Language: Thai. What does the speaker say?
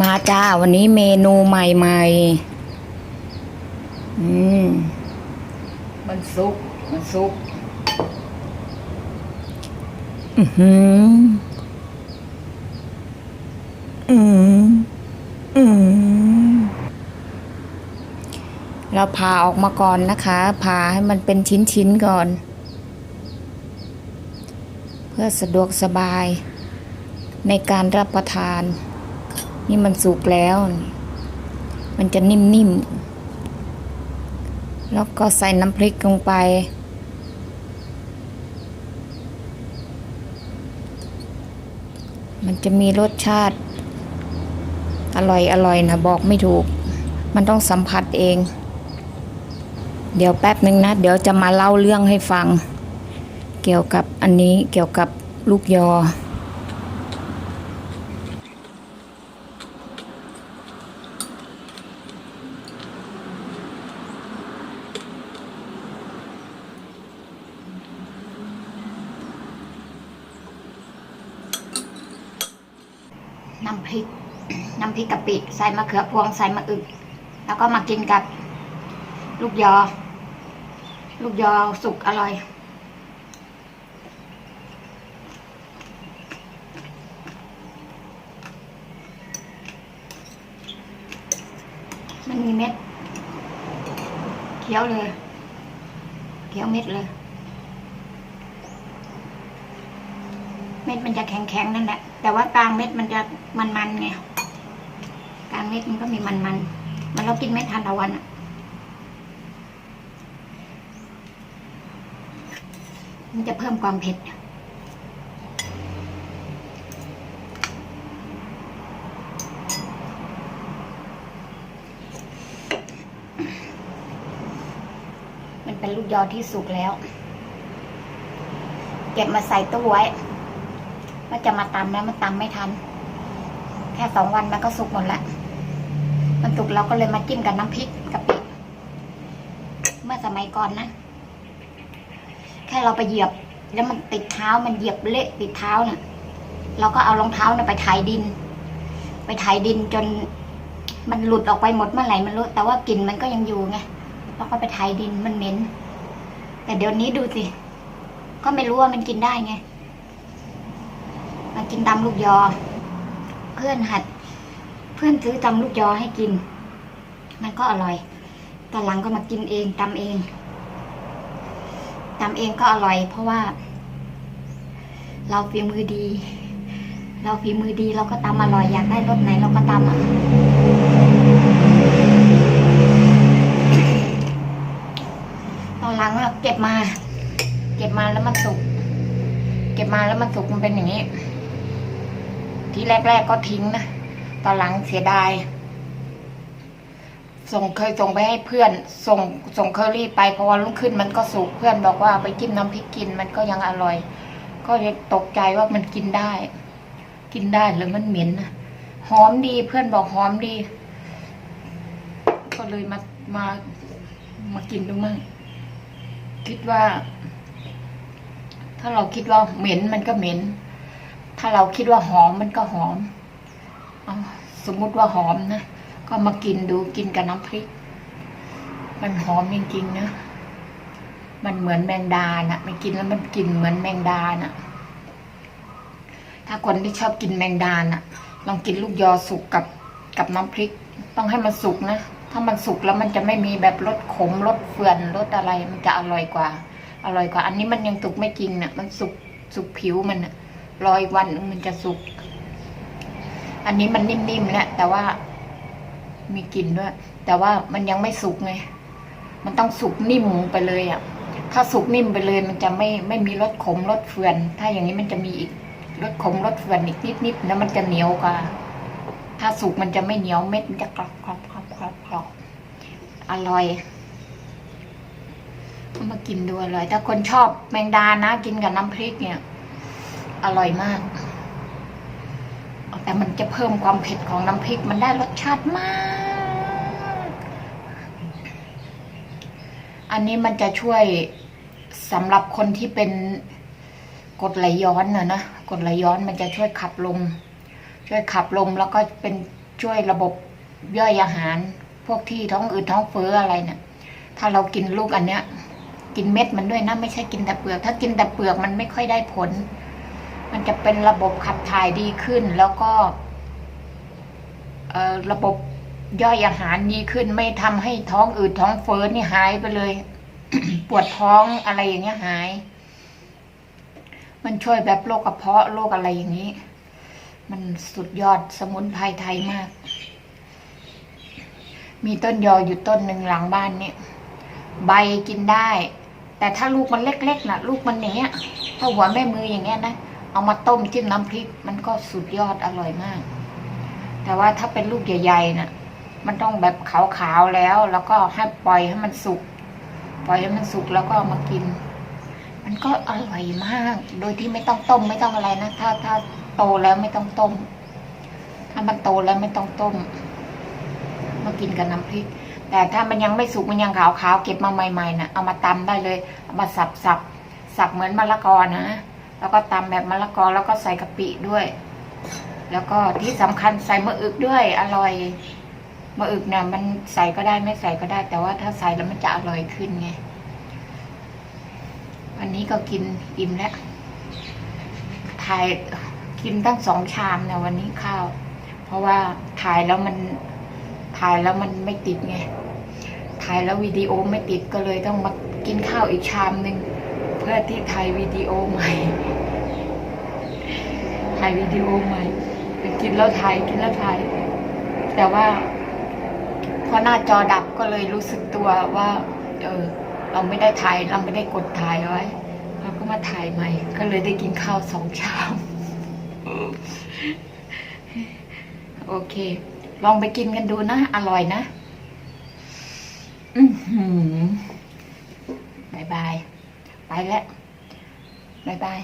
มาจ้า วันนี้เมนูใหม่ๆ อืม มันซุปมันซุปอือหือ อืมอืมเราผ่าออกมาก่อนนะคะ ผ่าให้มันเป็นชิ้นๆก่อน เพื่อสะดวกสบายในการรับประทาน นี่มันสุกแล้ว มันจะนิ่มๆ แล้วก็ใส่น้ำพริกลงไป มันจะมีรสชาติ อร่อยอร่อยนะบอกไม่ถูก มันต้องสัมผัสเอง เดี๋ยวแป๊บหนึ่งนะ เดี๋ยวจะมาเล่าเรื่องให้ฟัง เกี่ยวกับอันนี้เกี่ยวกับลูกยอ น้ำพริก น้ำพริกกะปิใส่มะเขือพวงใส่มะอึก แล้วก็มากินกับลูกยอ ลูกยอสุกอร่อยมันมีเม็ดเคี้ยวเลยเคี้ยวเม็ดเลย เม็ดมันจะแข็งๆนั่นแหละ แต่ว่ากลางเม็ดมันจะมันๆไงกลางเม็ดมันก็มีมันๆมันเรากินเม็ดทานตะวันอะมันจะเพิ่มความเผ็ดมันเป็นลูกยอที่สุกแล้ว เก็บมาใส่ตู้ไว้ ว่าจะมาตำแล้วมันตำไม่ทัน แค่สองวันมันก็สุกหมดแล้วมันสุกเราก็เลยมาจิ้มกับน้ำพริกกะปิเมื่อสมัยก่อนนะแค่เราไปเหยียบ แล้วมันติดเท้ามันเหยียบเละติดเท้าน่ะ เราก็เอารองเท้าน่ะไปไถดิน ไปไถดินจนมันหลุดออกไปหมดเมื่อไหร่มันรู้ แต่ว่ากลิ่นมันก็ยังอยู่ไงเราก็ไปไถดินมันเหม็น แต่เดี๋ยวนี้ดูสิ ก็ไม่รู้ว่ามันกินได้ไง มากินตำลูกยอ เพื่อนหัด เพื่อนซื้อตำลูกยอให้กิน มันก็อร่อย ตอนหลังก็มากินเองตำเองตำเองก็อร่อย เพราะว่า เราฝีมือดี เราฝีมือดีเราก็ตำอร่อยอยากได้รสไหนเราก็ตำอะตอนหลังเราเก็บมา เก็บมาแล้วมันสุก เก็บมาแล้วมันสุกมันเป็นอย่างนี้ ที่แรก ๆก็ทิ้งนะ ตอนหลังเสียดาย ส่งเคยส่งไปให้เพื่อน ส่งส่งเคอรี่ไปเพราะว่ารุ่งขึ้นมันก็สุกเพื่อนบอกว่าเอาไปจิ้มน้ำพริกกินมันก็ยังอร่อย ก็เลยตกใจว่ามันกินได้ กินได้หรือมันเหม็นนะหอมดีเพื่อนบอกหอมดี ก็เลยมามามากินดูมั่งคิดว่า ถ้าเราคิดว่าเหม็นมันก็เหม็น ถ้าเราคิดว่าหอมมันก็หอมเอาสมมุติว่าหอมนะ ก็มากินดูกินกับน้ำพริก มันหอมจริงๆนะ มันเหมือนแมงดานะไม่กินแล้วมันกลิ่นเหมือนแมงดานะถ้าคนที่ชอบกินแมงดานะลองกินลูกยอสุกกับกับน้ำพริก ต้องให้มันสุกนะ ถ้ามันสุกแล้วมันจะไม่มีแบบรสขมรสเฟื่อนรสอะไร มันจะอร่อยกว่า อร่อยกว่า อันนี้มันยังสุกไม่จริงนะ่ะ มันสุกสุกผิวมันนะ่ะ รออีกวันมันจะสุก อันนี้มันนิ่มๆแล้วแต่ว่ามีกลิ่นด้วย แต่ว่ามันยังไม่สุกไง มันต้องสุกนิ่มไปเลยอะ่ะ ถ้าสุกนิ่มไปเลย มันจะไม่ไม่มีรสขมรสเฟือน ถ้าอย่างนี้มันจะมีอีกรสขมรสเฟือนอีกนิดๆแล้วมันจะเหนียวกว่า ถ้าสุกมันจะไม่เหนียวเม็ดมันจะกรอบกรอบกรอบกรอบกรอบอร่อยมากินดูอร่อย ถ้าคนชอบแมงดานะ กินกับน้ำพริกเนี่ย อร่อยมาก แต่มันจะเพิ่มความเผ็ดของน้ำพริกมันได้รสชาติมาก อันนี้มันจะช่วยสำหรับคนที่เป็นกดไหลย้อนนะนะกดไหลย้อนมันจะช่วยขับลม ช่วยขับลมแล้วก็เป็นช่วยระบบย่อยอาหาร พวกที่ท้องอืดท้องเฟ้ออะไรเนี่ยถ้าเรากินลูกอันเนี้ย กินเม็ดมันด้วยนะไม่ใช่กินแต่เปลือก ถ้ากินแต่เปลือกมันไม่ค่อยได้ผล มันจะเป็นระบบขับถ่ายดีขึ้น แล้วก็ระบบย่อยอาหารดีขึ้น ไม่ทำให้ท้องอืดท้องเฟ้อนี่หายไปเลย ปวดท้องอะไรอย่างเงี้ยหาย มันช่วยแบบโรคกระเพาะโรคอะไรอย่างนี้ มันสุดยอดสมุนไพรไทยมาก มีต้นยออยู่ต้นหนึ่งหลังบ้านเนี่ยใบกินได้ แต่ถ้าลูกมันเล็กๆนะลูกมันอย่างเนี้ยถ้าหัวแม่มืออย่างเงี้ยนะ เอามาต้มจิ้มน้ำพริก มันก็สุดยอดอร่อยมาก แต่ว่าถ้าเป็นลูกใหญ่ๆน่ะ มันต้องแบบขาวๆแล้ว แล้วก็ให้ปล่อยให้มันสุก ปล่อยให้มันสุกแล้วก็เอามากิน มันก็อร่อยมาก โดยที่ไม่ต้องต้มไม่ต้องอะไรนะ ถ้าถ้าโตแล้วไม่ต้องต้ม ถ้ามันโตแล้วไม่ต้องต้ม มากินกับน้ำพริก แต่ถ้ามันยังไม่สุกมันยังขาวๆเก็บมาใหม่ๆนะเอามาตำได้เลยเอามาสับสับสับเหมือนมะละกอนะ แล้วก็ตำแบบมะละกอแล้วก็ใส่กะปิด้วย แล้วก็ที่สำคัญใส่มะอึกด้วยอร่อยมะอึกเนี่ยมันใส่ก็ได้ไม่ใส่ก็ได้ แต่ว่าถ้าใส่แล้วมันจะอร่อยขึ้นไงวันนี้ก็กินอิ่มแล้วถ่ายกินตั้งสองชามเนี่ยวันนี้ข้าว เพราะว่าถ่ายแล้วมันถ่ายแล้วมันไม่ติดไงถ่ายแล้ววิดีโอไม่ติดก็เลยต้องมากินข้าวอีกชามหนึ่ง เพื่อที่ถ่ายวิดีโอใหม่ถ่ายวิดีโอใหม่กินแล้วถ่ายกินแล้วถ่าย แต่ว่าพอหน้าจอดับก็เลยรู้สึกตัวว่า เออ เราไม่ได้ถ่ายเราไม่ได้กดถ่ายไว้เราก็มาถ่ายใหม่ ก็เลยได้กินข้าวสองชามโอเค ลองไปกินกันดูนะ อร่อยนะ อือหือ แล้วบายบาย